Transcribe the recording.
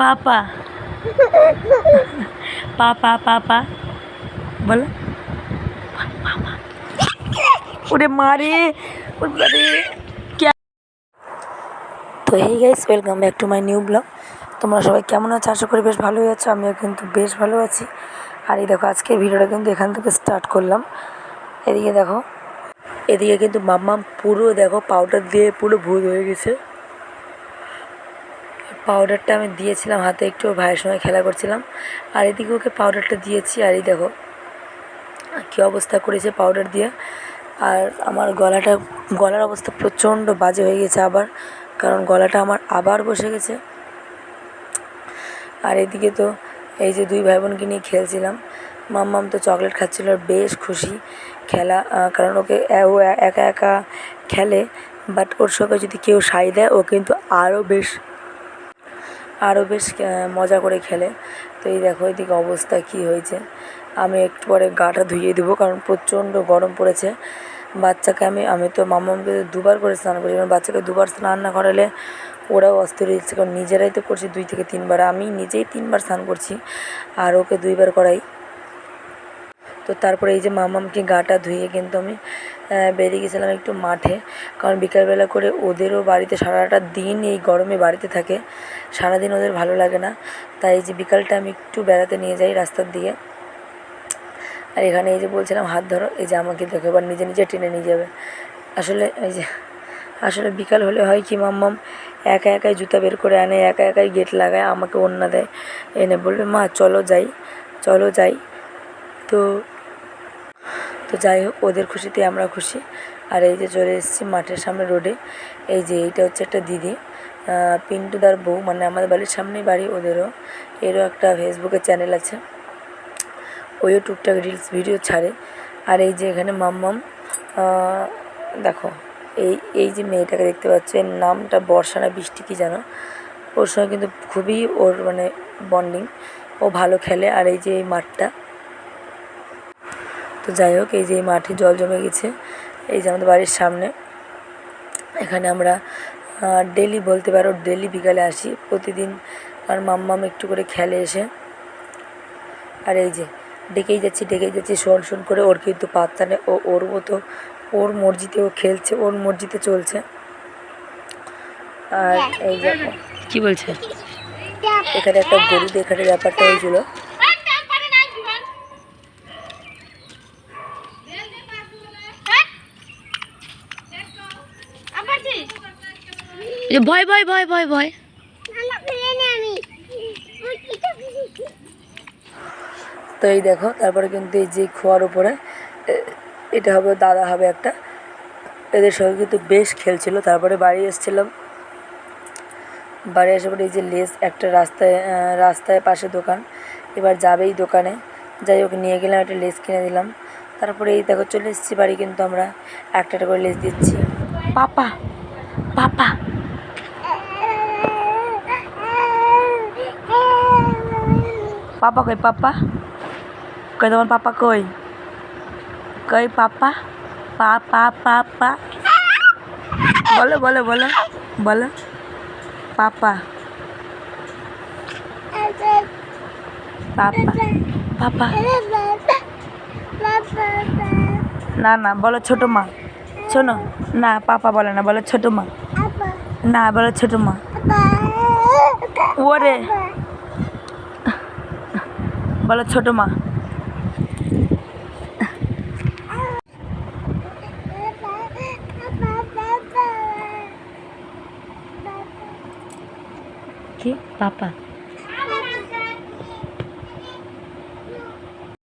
পাপা। পাপা পাপা। বলো। ওরে মারে ওরে তো এই guys welcome back to my new blog তোমরা সবাই কেমন আছো? আশা করি বেশ ভালোই আছো, আমিও কিন্তু বেশ ভালো আছি। আর এই দেখো, আজকের ভিডিওটা কিন্তু এখান থেকে স্টার্ট করলাম। এদিকে দেখো, এদিকে কিন্তু মাম্মাম পুরো দেখো পাউডার দিয়ে পুরো ভূত হয়ে গেছে। পাউডারটা আমি দিয়েছিলাম হাতে, একটু ভাইয়ের সঙ্গে খেলা করছিলাম। আর এদিকে ওকে পাউডারটা দিয়েছি, আর এই দেখো, কী অবস্থা করেছে পাউডার দিয়ে। আর আমার গলাটা, গলার অবস্থা প্রচণ্ড বাজে হয়ে গেছে আবার, কারণ গলাটা আমার আবার বসে গেছে। আর এদিকে তো এই যে দুই ভাই বোনকে নিয়ে খেলছিলাম, মাম্মাম তো চকলেট খাচ্ছিল বেশ খুশি খেলা কারণ ওকে ও একা একা খেলে বাট ওর সঙ্গে যদি কেউ সাই দেয়, ও কিন্তু আরও বেশ আরও বেশ মজা করে খেলে। তো এই দেখো এদিকে অবস্থা কি হয়েছে। আমি একটু পরে গাটা ধুইয়ে দেবো কারণ প্রচণ্ড গরম পড়েছে। বাচ্চাকে আমি আমি তো মামাকে দুবার করে স্নান করি। কারণ বাচ্চাকে দুবার স্নান না করালে ওরাও অস্থির হয়ে যাচ্ছে। কারণ নিজেরাই তো করছি দুই থেকে তিনবার। আমি নিজেই তিনবার স্নান করছি আর ওকে দুইবার করাই। তো তারপরে এই যে মামামকে গাটা ধুয়ে কিন্তু আমি বেরিয়ে গেছিলাম একটু মাঠে। কারণ বিকালবেলা করে ওদেরও বাড়িতে সারাটা দিন এই গরমে বাড়িতে থাকে। সারাদিন ওদের ভালো লাগে না। তাই এই যে বিকালটা আমি একটু বেড়াতে নিয়ে যাই রাস্তার দিয়ে। আর এখানে এই যে বলছিলাম, হাত ধরো। এই যে আমাকে দেখো, এবার নিজে নিজে টেনে নিয়ে যাবে। আসলে এই যে, আসলে বিকাল হলে হয় কি, মাম্মাম একা একাই জুতা বের করে আনে, একা একাই গেট লাগায়, আমাকে অন্য দেয়। এনে বলবে, মা, চলো যাই চলো যাই। তো তো যাই হোক ওদের খুশিতে আমরা খুশি। আর এই যে চলে এসেছি মাঠের সামনে রোডে এই যে এইটা হচ্ছে একটা দিদি আহ, পিন্টুদার বউ মানে আমাদের বাড়ির সামনেই বাড়ি ওদেরও। এরও একটা ফেসবুকে চ্যানেল আছে। ওইও টুকটাক রিলস ভিডিও ছাড়ে। আর এই যে এখানে মাম্মাম দেখো এই এই যে মেয়েটাকে দেখতে পাচ্ছ এর নামটা বর্ষা না বৃষ্টি কী জানো? ওর সঙ্গে কিন্তু খুবই ওর মানে বন্ডিং ও ভালো খেলে। আর এই যে এই মাঠটা তো যাই হোক এই যে মাঠে জল জমে গেছে এই যে আমাদের বাড়ির সামনে। এখানে আমরা ডেলি বলতে পারো ডেলি বিকালে আসি। প্রতিদিন আর মাম্মাম একটু করে খেলে এসে। আর এই যে ডেকেই যাচ্ছি ডেকেই যাচ্ছি শোন শোন করে ওর কিন্তু পাত্তা নেই। ও ওর মতো ওর মর্জিতে ও খেলছে ওর মর্জিতে চলছে। আর এই যে কি বলছে? এখানে একটা গরু দেখার ব্যাপারটা হয়েছিল। ভয় ভয় ভয় ভয় ভয়। তো এই দেখো তারপরে কিন্তু এই যে খোয়ার উপরে এটা হবে দাদা হবে একটা। এদের সঙ্গে কিন্তু বেশ খেলছিল তারপরে বাড়ি এসেছিলাম। বাড়ি আসার পরে এই যে লেস একটা রাস্তায় রাস্তায় পাশে দোকান। এবার যাবেই দোকানে। যাই হোক নিয়ে গেলাম একটা লেস কিনে দিলাম। তারপরে এই দেখো চলে এসেছি বাড়ি কিন্তু আমরা। একটা একটা করে লেস দিচ্ছি। পাপা পাপা। পাপা কই পাপা কই তোমার পাপা কই কই পাপা পা পা পা পা বলো বলো বলো বলো পাপা পাপা পাপা না না বলো ছোটো মা। শোনো না পাপা বলে না বলো ছোটো মা। না বলো ছোটো মা। ওরে। বলো ছোটো মা। কি? পাপা।